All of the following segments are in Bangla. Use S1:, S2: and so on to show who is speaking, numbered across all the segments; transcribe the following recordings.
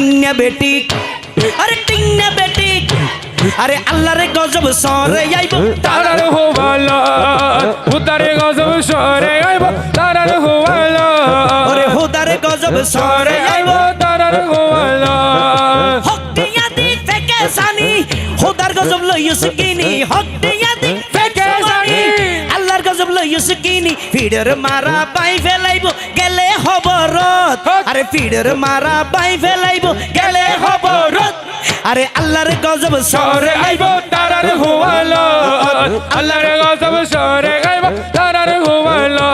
S1: টিংনা বেটিক আরে টিংনা বেটিক আরে আল্লাহরে গজব সরে আইব,
S2: তারার হোবালা। উতারে গজব সরে আইব, তারার হোবালা।
S1: ওরে হোদারে গজব সরে আইব,
S2: তারার হোবালা।
S1: হকটিয়াদি ফেকে সানি হোদার গজব লইয়স কিনি হকটিয়াদি ফেকে সানি আল্লাহর গজব লইয়স কিনি ফিডের মারা বাই ফেলাইব, গেলে হবরত আরে ফিডের মারা বাই ফেলাইব গেলে হবরত আরে আল্লাহর গজব
S2: সরে আইব তারার হোবালা আল্লাহর গজব সরে আইব তারার হোবালা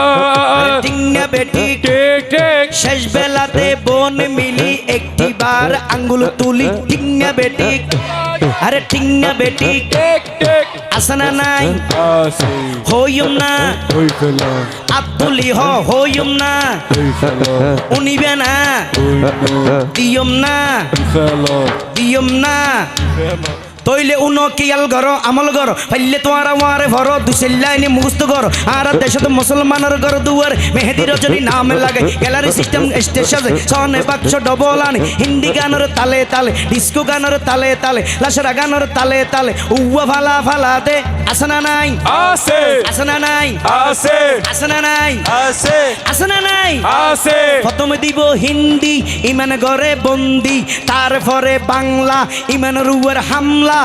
S1: টিংনা বেটি।
S2: ঠিক ঠিক।
S1: শেষ বেলাতে বোন মিলি একটি বার আঙ্গুল তুলি। টিংনা বেটি। আরে টিংনা বেটি।
S2: ঠিক ঠিক।
S1: আসনা নাই।
S2: আসে
S1: হইম না।
S2: ফেলা।
S1: হ হইম না। উনিবে না দিয়ম না। দিয়ম না। তইলে উনো কিয়াল ঘর আমল ঘর? পাইলে তোমার ওয়ারে ভর দুসেল্লাইনি মুখস্থ ঘর। আর দেশত মুসলমানের ঘর দুয়ার মেহেদি রজনী নাম লাগে। গ্যালারি সিস্টেম সাজে সনে বাক্স ডবল আনি। হিন্দি গানের তালে তালে ডিস্কো গানের তালে তালে লাসরা গানের তালে তালে। উয়া ফালা ফালা দে আসনা নাই?
S2: আসে
S1: আসনা নাই?
S2: আসে
S1: আসনা নাই?
S2: আসে
S1: আসনা নাই?
S2: আসে
S1: প্রথমে দিব হিন্দি ইমান ঘরে বন্দি। তারপরে বাংলা ইমান উপর হামলা।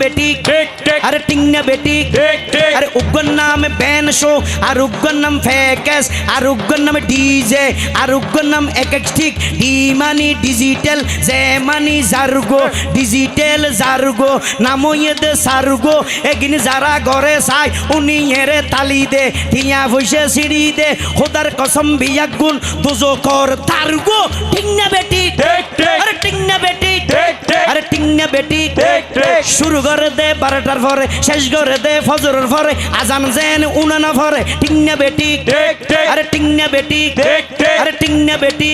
S1: বেটি?
S2: ঠিক ঠিক।
S1: আরে বেটি?
S2: ঠিক ঠিক।
S1: আরে উগ্গর নাম ব্যান শো আর উগ্গর নাম ফেকেস আর উগ্গর নাম ডিজে আর উগ্গর নাম এক এক ঠিক ডি মানি ডিজিটাল জে মানি জারগো ডিজিটাল জারগো নামো দে সারগো এগিন যারা ঘরে চাই উনি তালি দে টিয়া ভইসে সিঁড়ি দে খোদার কসম বিয়া গুণ দুজো কর তারগো টিংনা বেটি?
S2: ঠিক ঠিক।
S1: আরে টিংনা বেটি?
S2: ঠিক
S1: আরে বেটি
S2: ঠিক ঠিক
S1: শুরু করে দে বারোটার পরে শেষ করে দে ফজরের পরে আজান জেন উনানা পরে। টিংনা বেটি আরে টিংনা বেটি আরে টিংনা বেটি।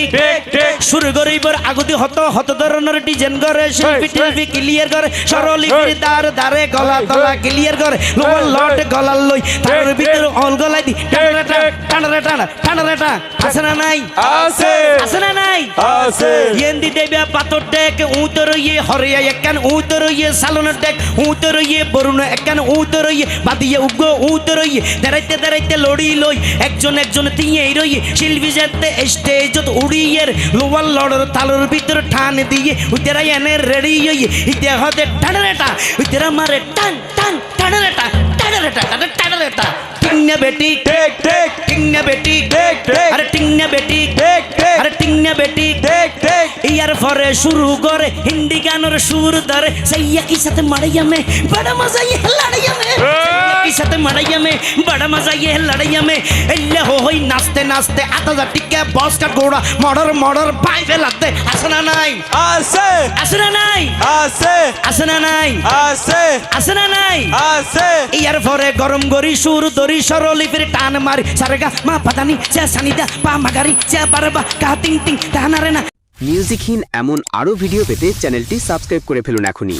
S1: শুরু করে এবার আগতি হত হত ধরনের ডিজাইন করে শিল্পী
S2: এই,
S1: টিল্পি ক্লিয়ার করে সরলি করে দার দারে গলা গলা ক্লিয়ার করে লোয়ার লট গলার লই তার ভিতরে অল গলাই দি। টানা। টানা টানা টানা। টানা আছে না নাই?
S2: আসে
S1: আছে না আছে।
S2: এন্দি
S1: দেবে পাথর ডেক উতর ইয়ে হরিয়া একখান উতর ইয়ে সালনের ডেক উতর ইয়ে বরুণ একখান উতর ইয়ে বাদিয়ে উগ উতর ইয়ে দাঁড়াইতে দাঁড়াইতে লড়ি লই একজন একজন তিয়ে রই শিল্পী যেতে স্টেজত উড়িয়ের লোয়াল লড়র তালর ভিতর ঠান দিয়ে উতেরা এনে রেডি ইয়ে ইতে হতে টানারেটা উতেরা মারে টান টান টানারেটা টানারেটা টানারেটা। টিংনে বেটি
S2: টেক টেক।
S1: টিংনে বেটি
S2: টেক টেক।
S1: আরে টিংনে বেটি। টেক। বেটি
S2: ঠিক ঠিক
S1: ইয়ার পরে শুরু করে হিন্দি গানের সুর ধরে। সাইয়া কি সাথে মারিয়া মে বড় মজা লড়াইয়া মে কি সাথে মারাইয়া মে বড় মজা ইয়ে লড়াইয়া মে এল্লে হো হই নাচতে নাচতে আতা যা টিকে বস কা গোড়া মর্ডার মর্ডার পাই ফেলাতে আসনা নাই
S2: আসে
S1: আসনা নাই
S2: আসে
S1: আসনা নাই
S2: আসে
S1: আসনা নাই
S2: আসে
S1: ইয়ার পরে গরম গরি সুর দরি সরলি ফিরে টান মারি সারেগা মা পাদানি চা সানিদা পা মাগারি চা বারবা কা টিং টিং টানারে না
S3: মিউজিকহীন এমন আরও ভিডিও পেতে চ্যানেলটি সাবস্ক্রাইব করে ফেলুন এখনই